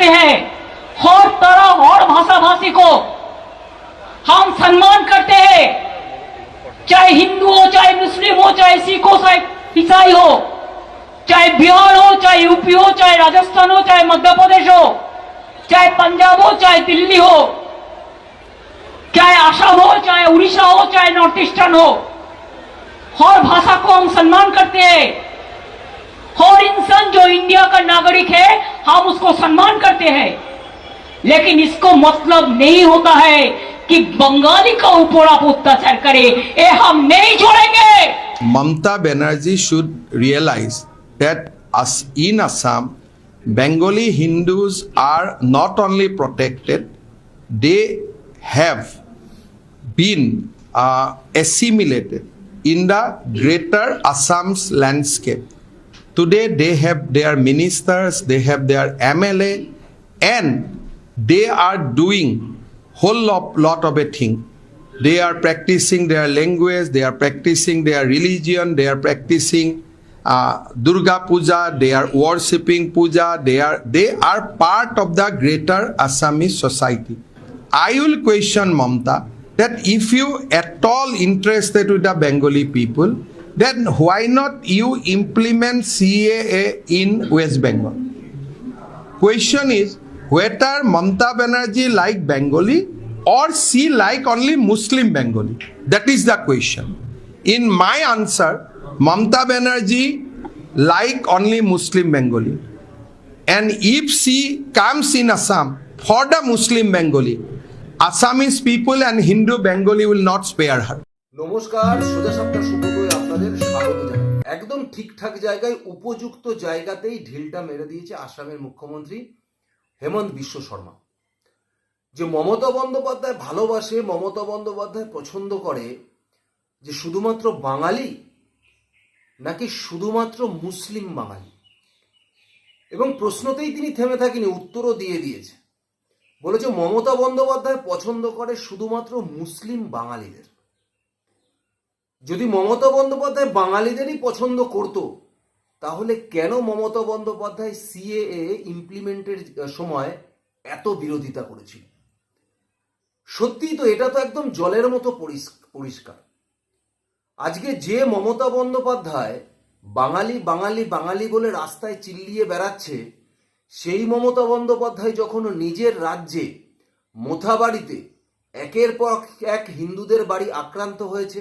करते हैं हर तरह और भाषा भाषी को हम सम्मान करते हैं चाहे हिंदू हो चाहे मुस्लिम हो चाहे सिख हो चाहे ईसाई हो चाहे बिहार हो चाहे यूपी हो चाहे राजस्थान हो चाहे मध्य प्रदेश हो चाहे पंजाब हो चाहे दिल्ली हो चाहे आसाम हो चाहे उड़ीसा हो चाहे नॉर्थ ईस्टर्न हो हर भाषा को हम सम्मान करते हैं हर इंसान जो इंडिया का नागरिक है हम उसको सम्मान करते हैं लेकिन इसको मतलब नहीं होता है कि बंगाली का ऊपर आप अत्याचार करे ये हम नहीं छोड़ेंगे Mamta Banerjee should realize that as in Assam, Bengali Hindus are not only protected, they have been uh, assimilated in the greater Assam's landscape. Today they have their ministers, they have their MLA, and they are doing whole lot, lot of a thing. They are practicing their language, they are practicing their religion, they are practicing uh, Durga Puja, they are worshipping Puja, they are they are part of the greater Assamese society. I will question Mamta that if you at all interested with the Bengali people, then why not you implement CAA in West Bengal? Question is whether Mamta Banerjee like Bengali or she like only Muslim Bengali. That is the question. In my answer, Mamta Banerjee like only Muslim Bengali. And if she comes in Assam for the Muslim Bengali, Assamese people and Hindu Bengali will not spare her. নমস্কার, সোজা সাপ্তাহ সুবোধয় আপনাদের স্বাগত জানাই। একদম ঠিকঠাক জায়গায়, উপযুক্ত জায়গাতেই ঢিলটা মেরে দিয়েছে আসামের মুখ্যমন্ত্রী হেমন্ত বিশ্ব শর্মা। যে মমতা বন্দ্যোপাধ্যায় ভালোবাসে, মমতা বন্দ্যোপাধ্যায় পছন্দ করে, যে শুধুমাত্র বাঙালি নাকি শুধুমাত্র মুসলিম বাঙালি? এবং প্রশ্নতেই তিনি থেমে থাকেনি, উত্তরও দিয়ে দিয়েছে। বলেছে, মমতা বন্দ্যোপাধ্যায় পছন্দ করে শুধুমাত্র মুসলিম বাঙালিদের। যদি মমতা বন্দ্যোপাধ্যায় বাঙালিদেরই পছন্দ করত, তাহলে কেন মমতা বন্দ্যোপাধ্যায় সিএএ ইমপ্লিমেন্টের সময় এত বিরোধিতা করেছিল? সত্যিই তো এটা তো একদম জলের মতো পরিষ্কার। আজকে যে মমতা বন্দ্যোপাধ্যায় বাঙালি বাঙালি বাঙালি বলে রাস্তায় চিল্লিয়ে বেড়াচ্ছে, সেই মমতা বন্দ্যোপাধ্যায় যখন নিজের রাজ্যে মোথাবাড়িতে একের পর এক হিন্দুদের বাড়ি আক্রান্ত হয়েছে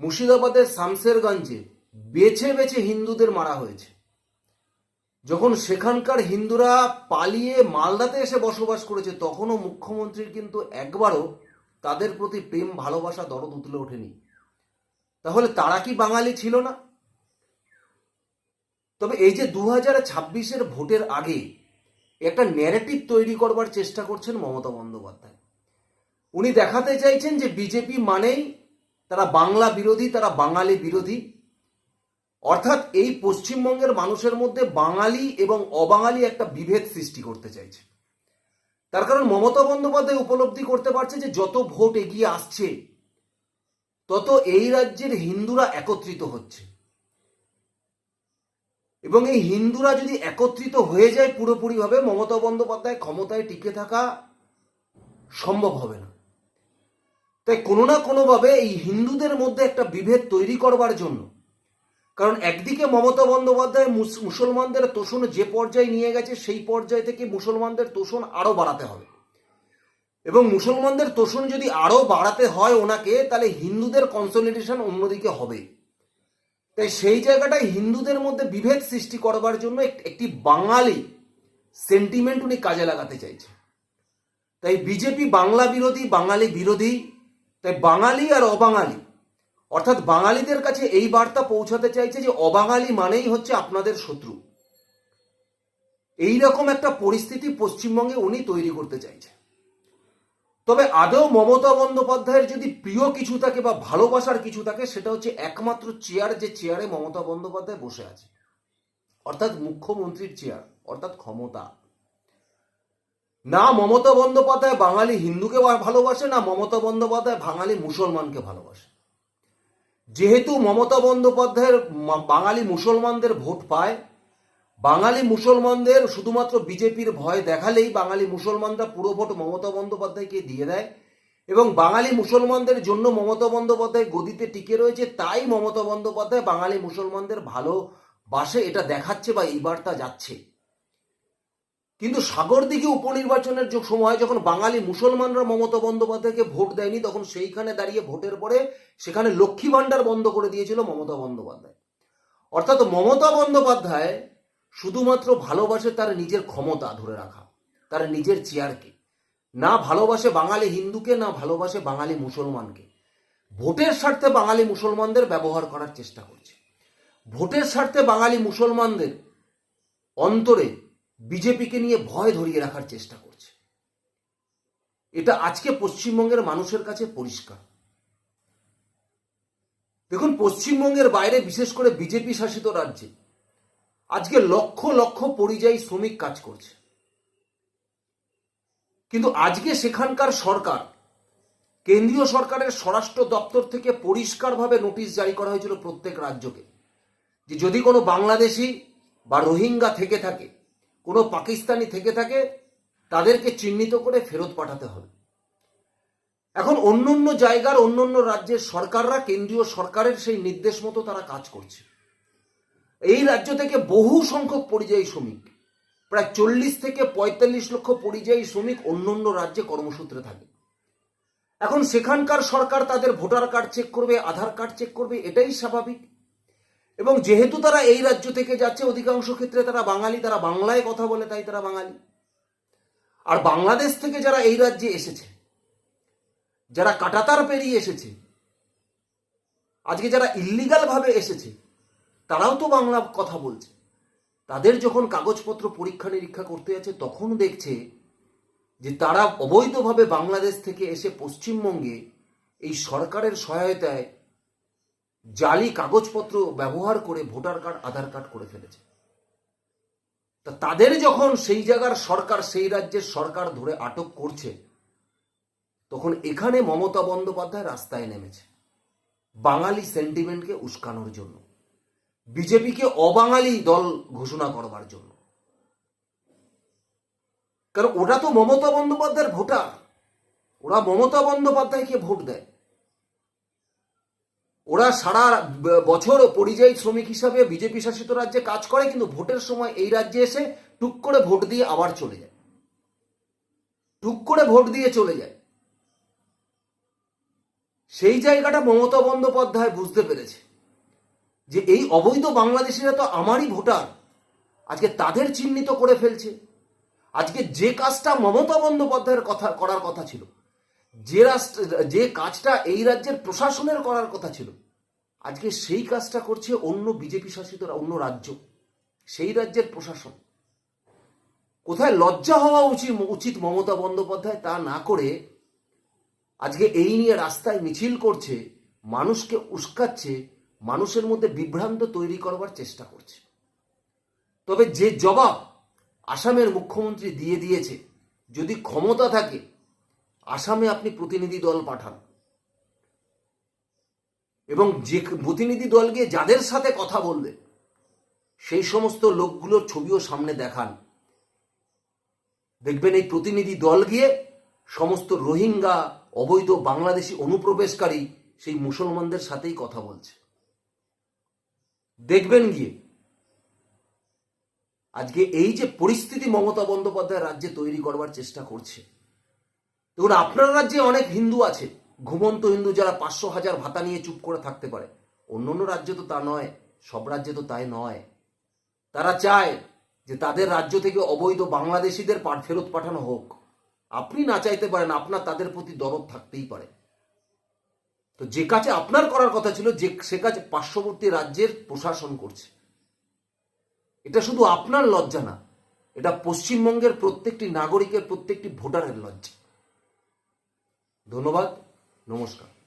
মুর্শিদাবাদের শামসেরগঞ্জে বেছে বেছে হিন্দুদের মারা হয়েছে। যখন সেখানকার হিন্দুরা পালিয়ে মালদাতে এসে বসবাস করেছে, তখনও মুখ্যমন্ত্রীর কিন্তু একবারও তাদের প্রতি প্রেম, ভালোবাসা, দরদ উতলে ওঠেনি। তাহলে তারা কি বাঙালি ছিল না? তবে এই যে দু হাজার ছাব্বিশের ভোটের আগে একটা ন্যারেটিভ তৈরি করবার চেষ্টা করছেন মমতা বন্দ্যোপাধ্যায়। উনি দেখাতে চাইছেন যে বিজেপি মানেই তারা বাংলা বিরোধী, তারা বাঙালি বিরোধী। অর্থাৎ এই পশ্চিমবঙ্গের মানুষের মধ্যে বাঙালি এবং অবাঙালি একটা বিভেদ সৃষ্টি করতে চাইছে। তার কারণ মমতা বন্দ্যোপাধ্যায় উপলব্ধি করতে পারছে যে যত ভোট এগিয়ে আসছে, তত এই রাজ্যের হিন্দুরা একত্রিত হচ্ছে। এবং এই হিন্দুরা যদি একত্রিত হয়ে যায় পুরোপুরিভাবে, মমতা বন্দ্যোপাধ্যায় ক্ষমতায় টিকে থাকা সম্ভব হবে না। তাই কোনো না কোনোভাবে এই হিন্দুদের মধ্যে একটা বিভেদ তৈরি করবার জন্য। কারণ একদিকে মমতা বন্দ্যোপাধ্যায় মুস- মুসলমানদের তোষণ যে পর্যায়ে নিয়ে গেছে, সেই পর্যায় থেকে মুসলমানদের তোষণ আরও বাড়াতে হবে। এবং মুসলমানদের তোষণ যদি আরও বাড়াতে হয় ওনাকে, তাহলে হিন্দুদের কনসলিডেশন অন্যদিকে হবে। তাই সেই জায়গাটায় হিন্দুদের মধ্যে বিভেদ সৃষ্টি করবার জন্য একটি বাঙালি সেন্টিমেন্ট উনি কাজে লাগাতে চাইছে তাই বিজেপি বাংলা বিরোধী, বাঙালি বিরোধী তাই বাঙালি আর অবাঙালি, অর্থাৎ বাঙালিদের কাছে এই বার্তা পৌঁছাতে চাইছে যে অবাঙালি মানেই হচ্ছে আপনাদের শত্রু। এই রকম একটা পরিস্থিতি পশ্চিমবঙ্গে উনি তৈরি করতে চাইছে তবে আদৌ মমতা বন্দ্যোপাধ্যায়ের যদি প্রিয় কিছু থাকে বা ভালোবাসার কিছু থাকে, সেটা হচ্ছে একমাত্র চেয়ার যে চেয়ারে মমতা বন্দ্যোপাধ্যায় বসে আছে। অর্থাৎ মুখ্যমন্ত্রীর চেয়ার, অর্থাৎ ক্ষমতা। না মমতা বন্দ্যোপাধ্যায় বাঙালি হিন্দুকে ভালোবাসে, না মমতা বন্দ্যোপাধ্যায় বাঙালি মুসলমানকে ভালোবাসে। যেহেতু মমতা বন্দ্যোপাধ্যায়ের বাঙালি মুসলমানদের ভোট পায়, বাঙালি মুসলমানদের শুধুমাত্র বিজেপির ভয় দেখালেই বাঙালি মুসলমানরা পুরো ভোট মমতা বন্দ্যোপাধ্যায়কে দিয়ে দেয় এবং বাঙালি মুসলমানদের জন্য মমতা বন্দ্যোপাধ্যায় গদিতে টিকে রয়েছে, তাই মমতা বন্দ্যোপাধ্যায় বাঙালি মুসলমানদের ভালোবাসে, এটা দেখাচ্ছে বা এই বার্তা যাচ্ছে। কিন্তু সাগরদিঘি উপনির্বাচনের সময় যখন বাঙালি মুসলমানরা মমতা বন্দ্যোপাধ্যায়কে ভোট দেয়নি, তখন সেইখানে দাঁড়িয়ে ভোটের পরে সেখানে লক্ষ্মী ভাণ্ডার বন্ধ করে দিয়েছিল মমতা বন্দ্যোপাধ্যায়। অর্থাৎ মমতা বন্দ্যোপাধ্যায় শুধুমাত্র ভালোবাসে তার নিজের ক্ষমতা ধরে রাখা, তার নিজের চেয়ারকে। না ভালোবাসে বাঙালি হিন্দুকে, না ভালোবাসে বাঙালি মুসলমানকে। ভোটের স্বার্থে বাঙালি মুসলমানদের ব্যবহার করার চেষ্টা করছে। ভোটের স্বার্থে বাঙালি মুসলমানদের অন্তরে বিজেপিকে নিয়ে ভয় ধরিয়ে রাখার চেষ্টা করছে। এটা আজকে পশ্চিমবঙ্গের মানুষের কাছে পরিষ্কার। দেখুন, পশ্চিমবঙ্গের বাইরে বিশেষ করে বিজেপি শাসিত রাজ্যে আজকে লক্ষ লক্ষ পরিযায়ী শ্রমিক কাজ করছে। কিন্তু আজকে সেখানকার সরকার, কেন্দ্রীয় সরকারের স্বরাষ্ট্র দপ্তর থেকে পরিষ্কারভাবে নোটিশ জারি করা হয়েছিল প্রত্যেক রাজ্যকে যে যদি কোনো বাংলাদেশি বা রোহিঙ্গা থেকে থাকে কোনো পাকিস্তানি থেকে থাকে, তাদেরকে চিহ্নিত করে ফেরত পাঠাতে হবে। এখন অন্য অন্য জায়গার অন্য অন্য রাজ্যের সরকাররা, কেন্দ্রীয় সরকারের সেই নির্দেশ মতো তারা কাজ করছে। এই রাজ্য থেকে বহু সংখ্যক পরিযায়ী শ্রমিক, প্রায় চল্লিশ থেকে পঁয়তাল্লিশ লক্ষ পরিযায়ী শ্রমিক অন্য অন্য রাজ্যে কর্মসূত্রে থাকে। এখন সেখানকার সরকার তাদের ভোটার কার্ড চেক করবে, আধার কার্ড চেক করবে, এটাই স্বাভাবিক। এবং যেহেতু তারা এই রাজ্য থেকে যাচ্ছে, অধিকাংশ ক্ষেত্রে তারা বাঙালি, তারা বাংলায় কথা বলে, তাই তারা বাঙালি। আর বাংলাদেশ থেকে যারা এই রাজ্যে এসেছে, যারা কাটাতার পেরিয়ে এসেছে, আজকে যারা ইল্লিগাল ভাবে এসেছে, তারাও তো বাংলা কথা বলছে। তাদের যখন কাগজপত্র পরীক্ষা নিরীক্ষা করতে যাচ্ছে, তখন দেখছে যে তারা অবৈধভাবে বাংলাদেশ থেকে এসে পশ্চিমবঙ্গে এই সরকারের সহায়তায় জালি কাগজপত্র ব্যবহার করে ভোটার কার্ড, আধার কার্ড করে ফেলেছে। তা তাদের যখন সেই জায়গার সরকার, সেই রাজ্যের সরকার ধরে আটক করছে, তখন এখানে মমতা বন্দ্যোপাধ্যায় রাস্তায় নেমেছে, বাঙালি সেন্টিমেন্টকে উস্কানোর জন্য। বিজেপিকে অবাঙালি দল ঘোষণা করবার জন্য। কারণ ওটা তো মমতা বন্দ্যোপাধ্যায়ের ভোটার। ওরা মমতা বন্দ্যোপাধ্যায়কে ভোট দেয়। ওরা সারা বছর পরিযায়ী শ্রমিক হিসাবে বিজেপি শাসিত রাজ্যে কাজ করে, কিন্তু ভোটের সময় এই রাজ্যে এসে টুক করে ভোট দিয়ে আবার চলে যায়। টুক করে ভোট দিয়ে চলে যায়। সেই জায়গাটা মমতা বন্দ্যোপাধ্যায় বুঝতে পেরেছে যে এই অবৈধ বাংলাদেশিরা তো আমারই ভোটার। আজকে তাদের চিহ্নিত করে ফেলছে। আজকে যে কাজটা মমতা বন্দ্যোপাধ্যায়ের কথা করার কথা ছিল যে রাষ্ট্র যে কাজটা এই রাজ্যের প্রশাসনের করার কথা ছিল, আজকে সেই কাজটা করছে অন্য বিজেপি শাসিত অন্য রাজ্য, সেই রাজ্যের প্রশাসন। কোথায় লজ্জা হওয়া উচিত উচিত মমতা বন্দ্যোপাধ্যায় তা না করে আজকে এই নিয়ে রাস্তায় মিছিল করছে, মানুষকে উস্কাচ্ছে, মানুষের মধ্যে বিভ্রান্ত তৈরি করবার চেষ্টা করছে। তবে যে জবাব আসামের মুখ্যমন্ত্রী দিয়ে দিয়েছে, যদি ক্ষমতা থাকে আসামে আপনি প্রতিনিধি দল পাঠান। এবং যে প্রতিনিধি দল গিয়ে যাদের সাথে কথা বলবে, সেই সমস্ত লোকগুলোর ছবিও সামনে দেখান। দেখবেন এই প্রতিনিধি দল গিয়ে সমস্ত রোহিঙ্গা, অবৈধ বাংলাদেশি অনুপ্রবেশকারী সেই মুসলমানদের সাথেই কথা বলছে। দেখবেন গিয়ে আজকে এই যে পরিস্থিতি মমতা বন্দ্যোপাধ্যায় রাজ্যে তৈরি করবার চেষ্টা করছে দেখুন, আপনার রাজ্যে অনেক হিন্দু আছে। ঘুমন্ত হিন্দু যারা পাঁচশো হাজার ভাতা নিয়ে চুপ করে থাকতে পারে। অন্য অন্য রাজ্যে তো তা নয়, সব রাজ্যে তো তাই নয়। তারা চায় যে তাদের রাজ্য থেকে অবৈধ বাংলাদেশিদের ফেরত পাঠানো হোক। আপনি না চাইতে পারেন, আপনার তাদের প্রতি দরদ থাকতেই পারে। তো যে কাজে আপনার করার কথা ছিল, যে সে কাজ পার্শ্ববর্তী রাজ্যের প্রশাসন করছে। এটা শুধু আপনার লজ্জা না, এটা পশ্চিমবঙ্গের প্রত্যেকটি নাগরিকের, প্রত্যেকটি ভোটারের লজ্জা। ধন্যবাদ নমস্কার।